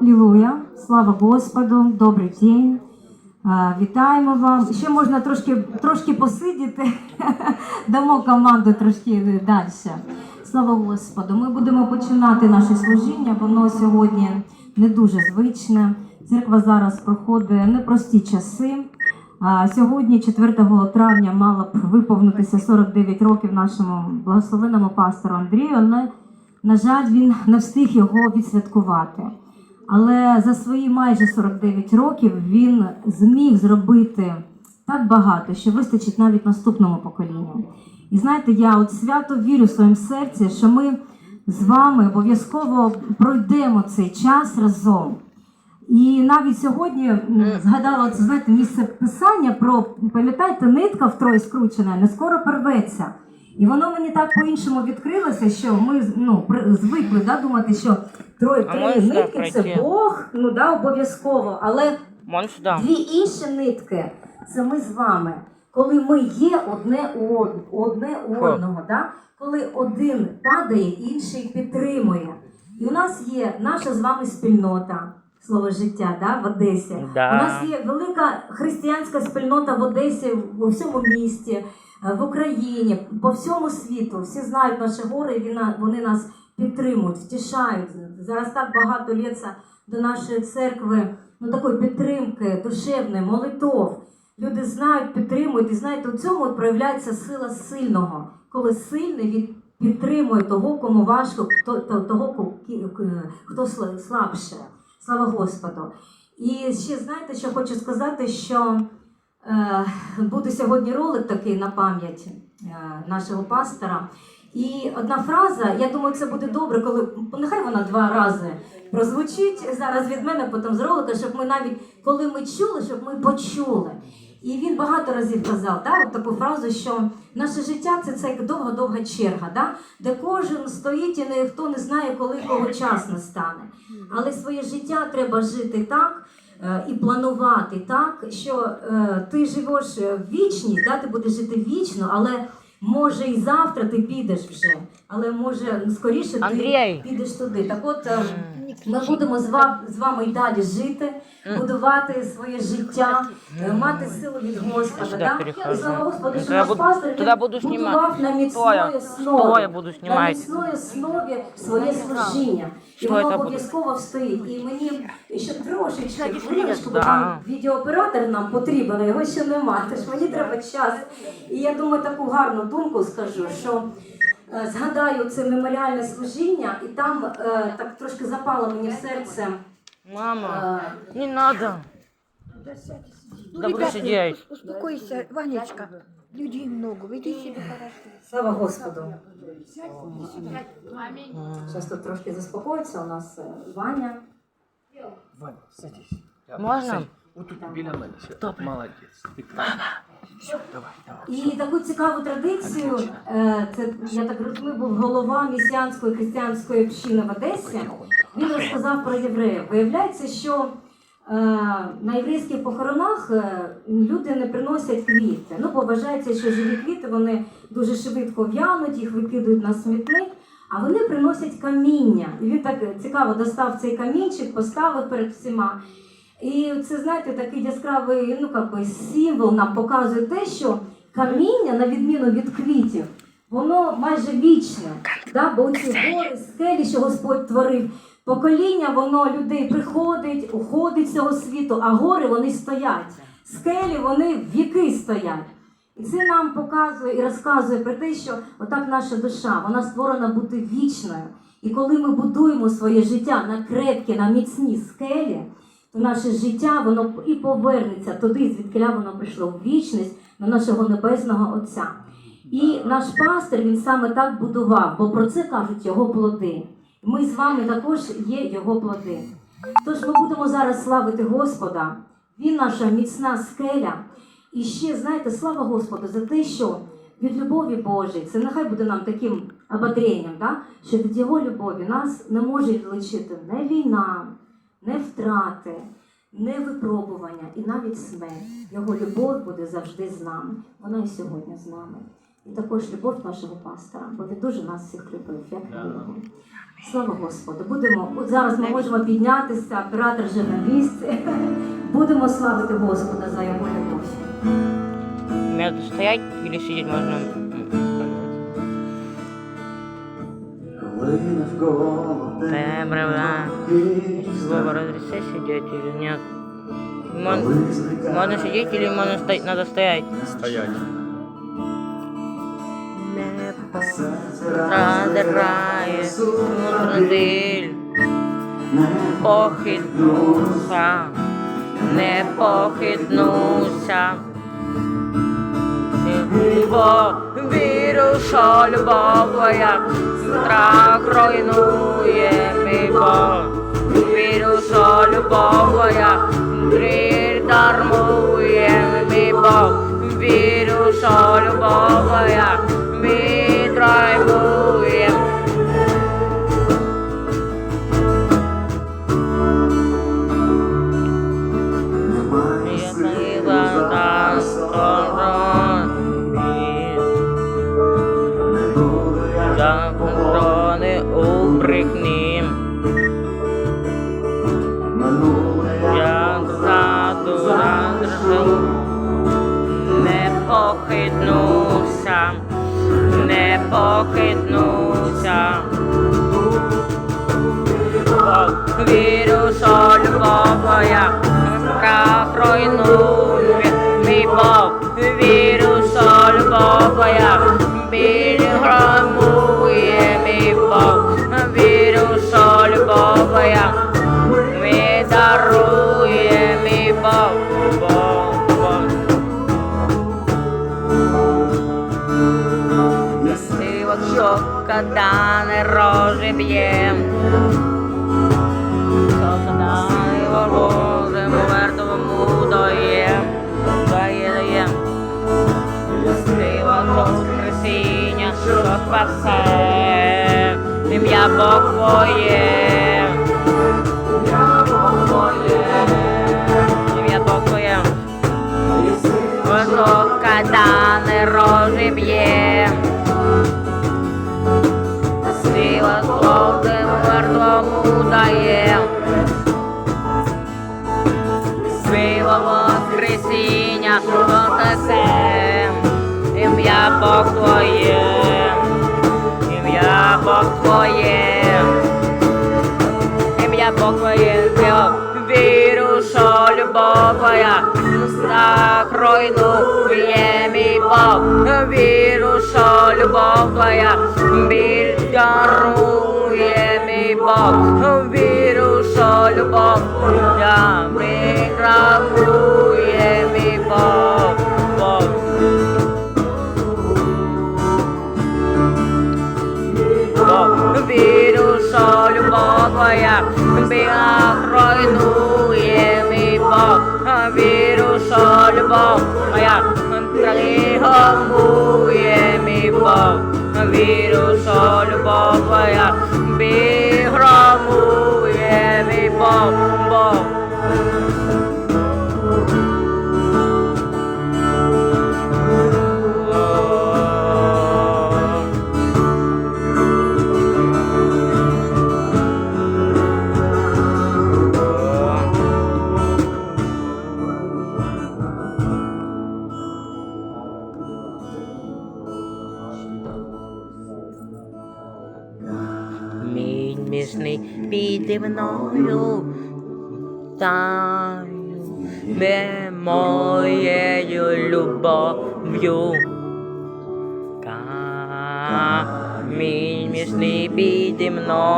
Алілуя, слава Господу, добрий день. Вітаємо вам. Ще можна трошки, трошки посидіти. Дамо команду трошки далі. Слава Господу. Ми будемо починати наше служіння. Воно сьогодні не дуже звичне. Церква зараз проходить непрості часи. Сьогодні, 4 травня, мало б виповнитися 49 років нашому благословенному пастору Андрію, але, на жаль, він не встиг його відсвяткувати. Але за свої майже 49 років він зміг зробити так багато, що вистачить навіть наступному поколінню. І знаєте, я от свято вірю в своєму серці, що ми з вами обов'язково пройдемо цей час разом. І навіть сьогодні згадала це, знаєте, місце писання про пам'ятаєте, нитка втрой скручена, не скоро порветься. І воно мені так по-іншому відкрилося, що ми ну, звикли да, думати, що троє три нитки це? Бог, ну да, обов'язково. Але дві інші нитки це ми з вами. Коли ми є одне у од- одне у одного, да? коли один падає, інший підтримує. І у нас є наша з вами спільнота. Слово життя да, в Одесі. Да. У нас є велика християнська спільнота в Одесі, у всьому місті, в Україні, по всьому світу. Всі знають наші гори, і вони нас підтримують, втішають. Зараз так багато лється до нашої церкви ну, такої підтримки, душевної, молитов. Люди знають, підтримують, і знаєте, у цьому проявляється сила сильного, коли сильний від підтримує того, кому важко, хто того, хто слабше. Слава Господу. І ще знаєте, що хочу сказати, що е, буде сьогодні ролик такий на пам'ять е, нашого пастора. І одна фраза, я думаю, це буде добре, коли нехай вона два рази прозвучить зараз від мене, потім з ролика, щоб ми навіть коли ми чули, щоб ми почули. І він багато разів казав от таку фразу, що наше життя це, це як довга-довга черга, да, де кожен стоїть і ніхто не знає, коли кого час настане. Але своє життя треба жити так е, і планувати так, що е, ти живеш в вічність, да, ти будеш жити вічно, але може і завтра ти підеш вже, але може скоріше ти Андрій. підеш туди. Так от е, ми будемо з вами, з вами і далі жити, будувати своє життя, е, мати силу від Господа. Да? І слава Господу, що наш пастор він будував на міцної основі. На міцної основі своє служіння. І воно обов'язково встоїть. І мені ще трошечки хвилиночку, бо там відеооператор нам потрібен, його ще немає. Тож мені треба час. І я думаю, таку гарну думку скажу, що е, згадаю це меморіальне служіння, і там е, так трошки запало мені в серце. Мама, е, не надо. Да буду. Успокойся, Ванечка. Людей много, веди себя хорошо. Слава Господу. Зараз тут трошки заспокоїться у нас Ваня. Ваня, садись. Можна? Садись. Тут біля мене. Молодець. Прекрасно. Все, давай, давай. І таку цікаву традицію, е, це я так розумію, був голова місіанської християнської общини в Одесі. Він розказав про євреїв. Виявляється, що е, на єврейських похоронах е, люди не приносять квіти. Ну, бо вважається, що живі квіти вони дуже швидко в'януть, їх викидують на смітник. А вони приносять каміння. І він так цікаво достав цей камінчик, поставив перед всіма. І це, знаєте, такий яскравий ну, как би, символ нам показує те, що каміння, на відміну від квітів, воно майже вічне. Да? Бо ці гори, скелі, що Господь творив, покоління, воно людей приходить, уходить з цього світу, а гори вони стоять. Скелі вони віки стоять. І це нам показує і розказує про те, що отак наша душа, вона створена бути вічною. І коли ми будуємо своє життя на крепкі, на міцні скелі, то наше життя воно і повернеться туди, звідки воно прийшло в вічність до нашого небесного Отця. І наш пастор він саме так будував, бо про це кажуть його плоди. Ми з вами також є його плоди. Тож ми будемо зараз славити Господа. Він наша міцна скеля. І ще, знаєте, слава Господу за те, що від любові Божої, це нехай буде нам таким ободренням, да? що від Його любові нас не може відлучити не війна, не втрати, не випробування і навіть смерть. Його любов буде завжди з нами. Вона і сьогодні з нами. і також любов нашого пастора, бо він дуже нас всіх любив, як і його. Слава Господу! Будемо от зараз ми можемо піднятися, оператор вже на місці. Будемо славити Господа за його любов. Между стоять или сидеть можно? м, сказать? Темрява. Вова, разрешай сидеть или нет? Мон- Можно сидеть или можно стоять? Надо стоять. Стоять. Задирає мудродиль, похитнуся, не похитнуся. Бо віру, що любов твоя страх руйнує мій Бог. Віру, що любов твоя дрір дармує мій Бог. Віру, що любов твоя похитнуся, не похитнуся. Вірю, що любов моя, страх руйнує мій Бог, да не розіб'єм, Висока і ворожим мертвому даєм, дає, даєм. Ти воскресіння, що спасе, ім'я Бог твоє. Ім'я Бог твоє, ім'я Бог твоє. Ім'я Бог твоє. Ім'я Бог твоє. Віру, що любов твоя страх руйнує мій Бог. Віру, що любов твоя біль дарує мій Бог. Бог. Віру, що любов твоя тригомує мій Бог. Віру, що любов твоя бігромує мій Бог.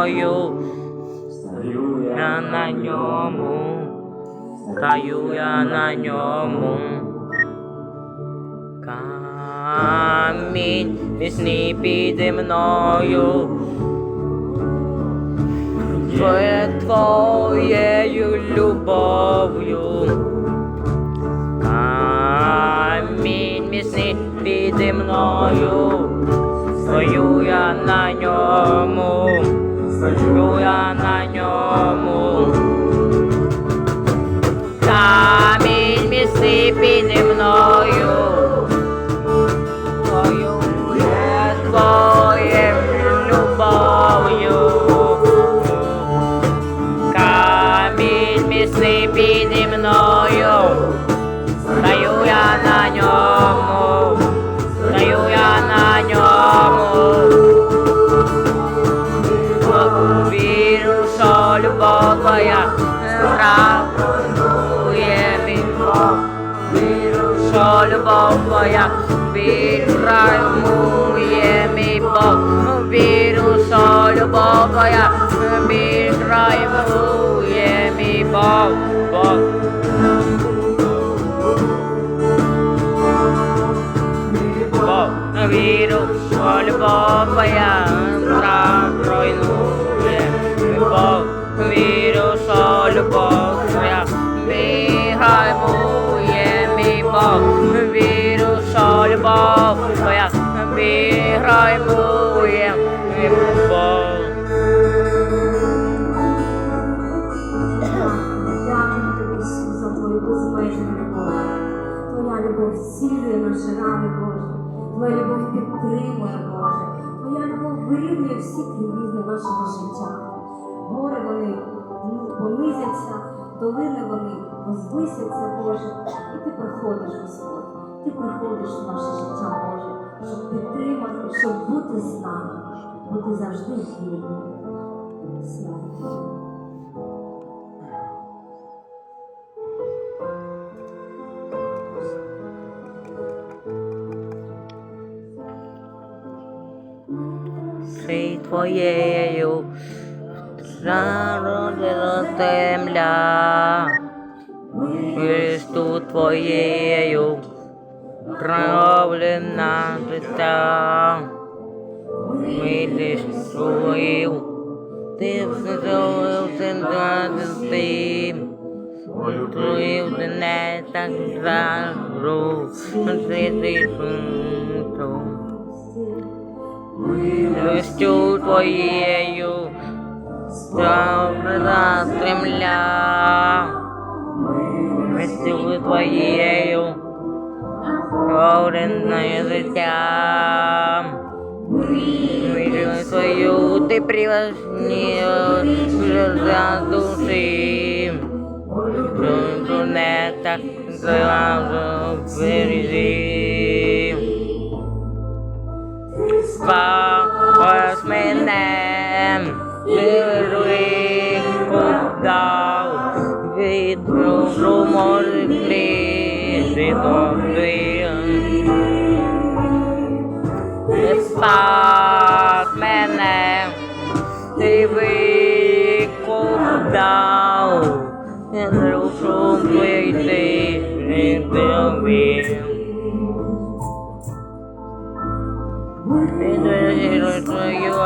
мною, я на ньому, стаю я на ньому. Камінь міцний піде мною, Твоє твоєю любов'ю. Камінь міцний піде мною, Віру, що любов твоя відраймує мій Бог. Віру, що любов твоя відраймує наші рани, Боже. Твоя любов підтримує, Боже. Твоя любов вирівнює всі кривізни нашого життя. Гори вони ну, понизяться, долини вони возвисяться, Боже. І ти приходиш, Господь. Ти приходиш в наше життя, Боже, щоб підтримати, щоб бути з нами, бути завжди вільним. Слава. Твоєю зародила земля, Христу твоєю. Правлена життя, милість твою, ти вселився над тим, Твою не так жару, ти. Милостю твоєю Добра земля, Милостю твоєю Оренне життя, Милостю твою ти приважнію за душі, Душу не так зразу бережи. far, or spend.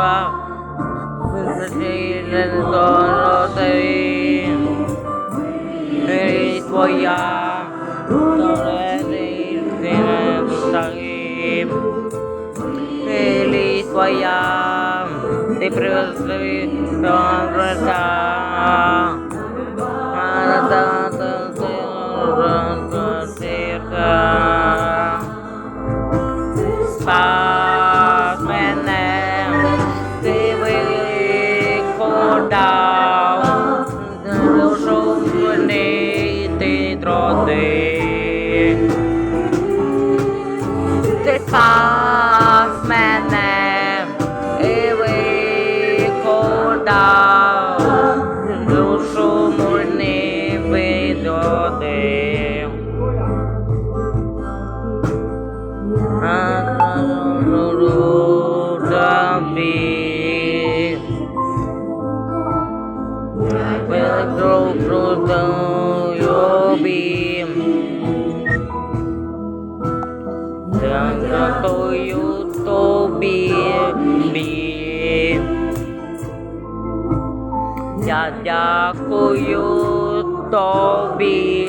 You are Твоя Фелі твоя, ти привезли до грота. Я дякую тобі.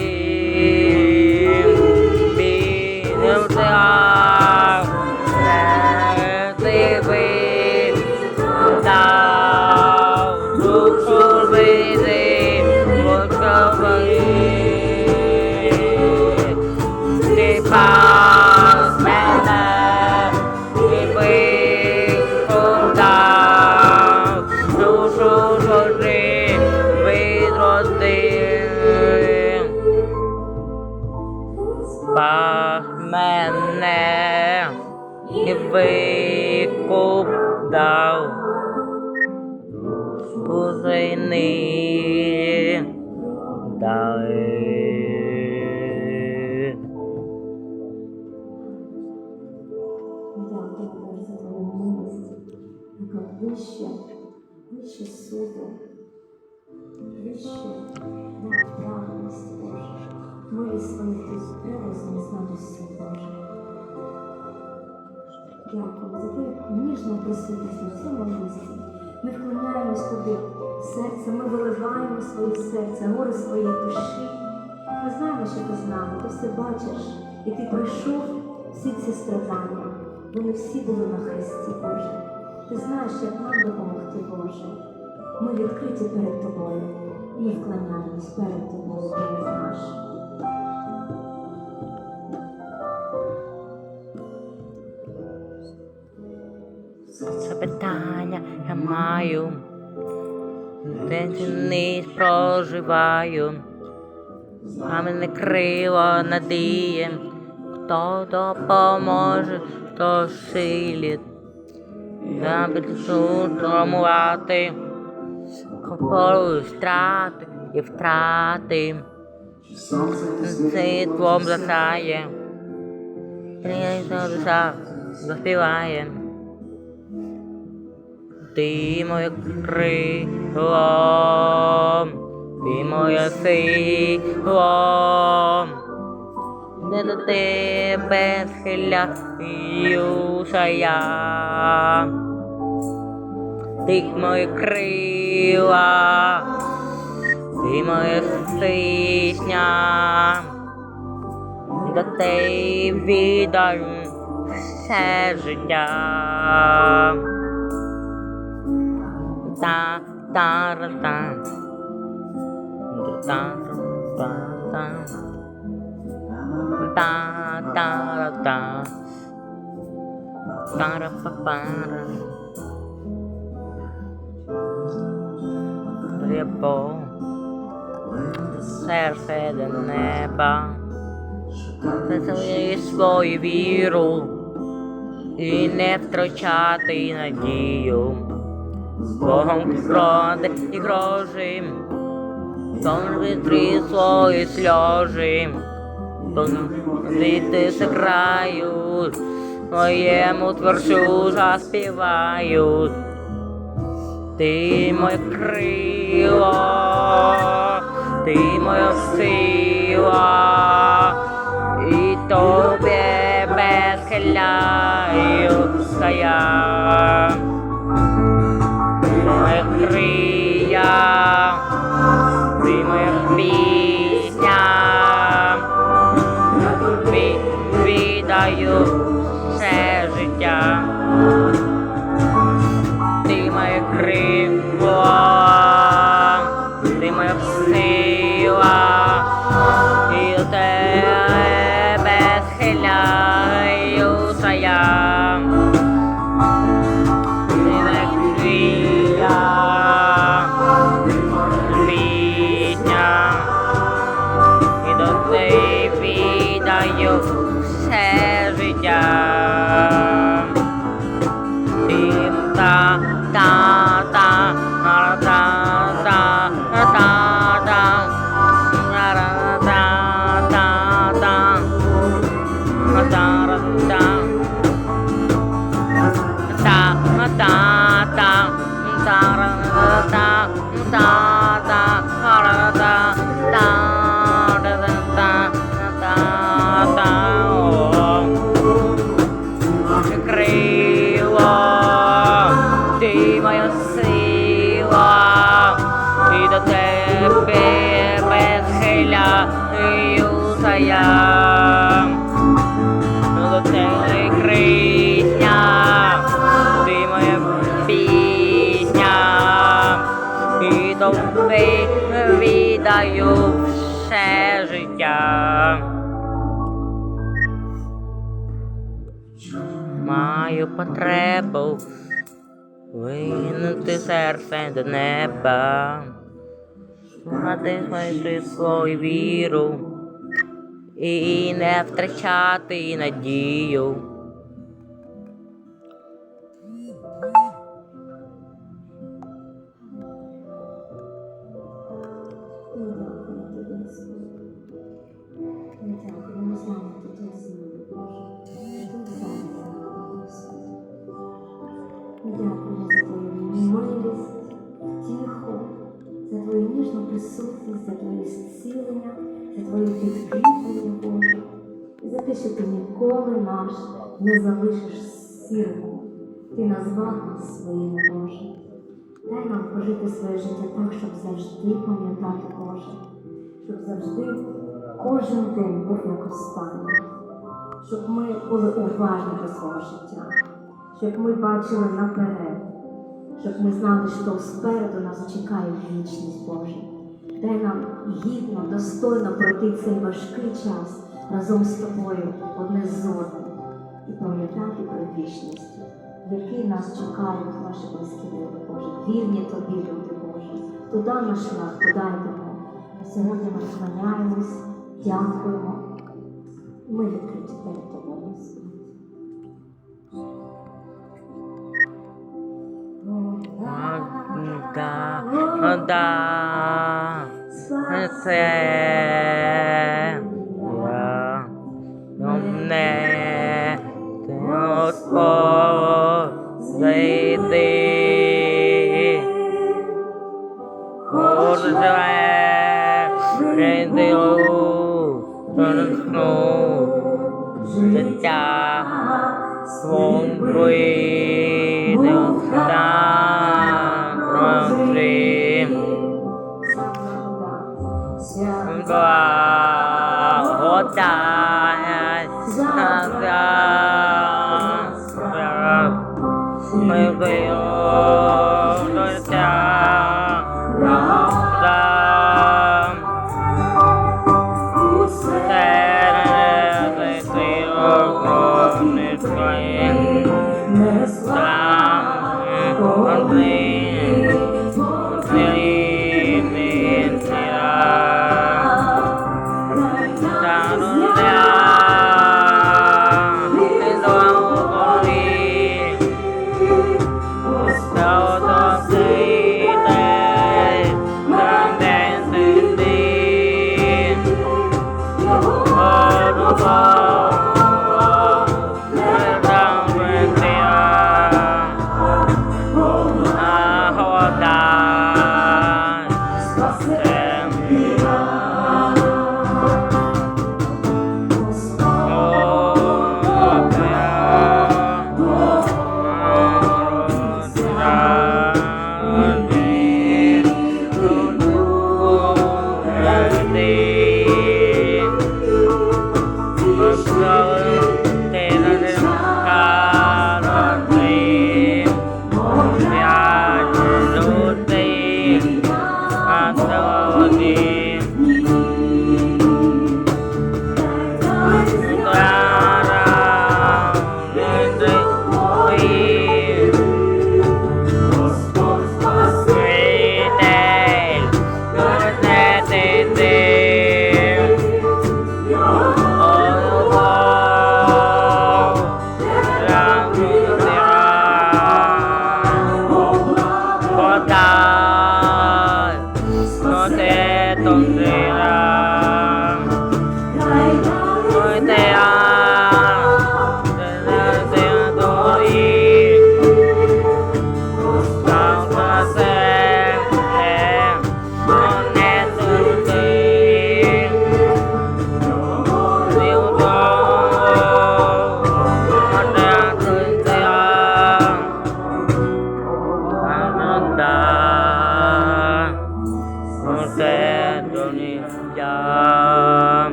Бім, мене і викуп дав. Пузини дай. Дякую, Боже, за твою милість, яка вище, вище суду, вище правильності, Боже. Милість свою ти превозність над усім, Боже. Дякую за твою ніжну присутність на цьому місці. Ми вклоняємось тобі серце, ми виливаємо своє серце, горе своєї душі. Ми знаємо, що ти з нами, ти все бачиш, і ти пройшов всі ці страдання. Вони всі були на хресті, Боже. Ти знаєш, як нам допомогти, Боже. Ми відкриті перед тобою і вклоняємось перед тобою, Боже наш. Запитання я маю, де ниць проживаю, а мене крило надіє, хто допоможе, хто силі, я буду травмувати, копору страти і втрати, світлом засає, і душа заспіває. Ти моє крило, ти моє сило, де до тебе схиляюся я. Ти моє крила, ти моя сисня, до тебе віддаю все життя. Ta ta ra ta. Ta ta ta. Ta ta ra ta. Ta ra pa pa ra. Треба серце до неба, Це свою віру і не втрачати надію. З Богом роди і гроші, Тон витрі свої сльожі, Тон діти сиграють, Моєму творчу заспівають. Ти моє крило, ти моя сила, і тобі безхиляюся я. Ти моя пісня, Маю потребу винути серце до неба, слухати свою свою віру і не втрачати надію. Сірому. Ти назвав нас своїми Боже. Дай нам прожити своє життя так, щоб завжди пам'ятати Боже, щоб завжди кожен день був як останній, щоб ми були уважні до свого життя, щоб ми бачили наперед, щоб ми знали, що спереду нас чекає вічність Божа. Дай нам гідно, достойно пройти цей важкий час разом з тобою одне з одним і пам'ятати про вічність, в якій нас чекають наші близькі люди, Боже, вірні тобі, люди Божі. Туди наш шлях, туди йдемо. Сьогодні ми склоняємось, дякуємо. Ми відкриті перед тобою. Да, да, це Господь, зайди, Боже, прийди Oh!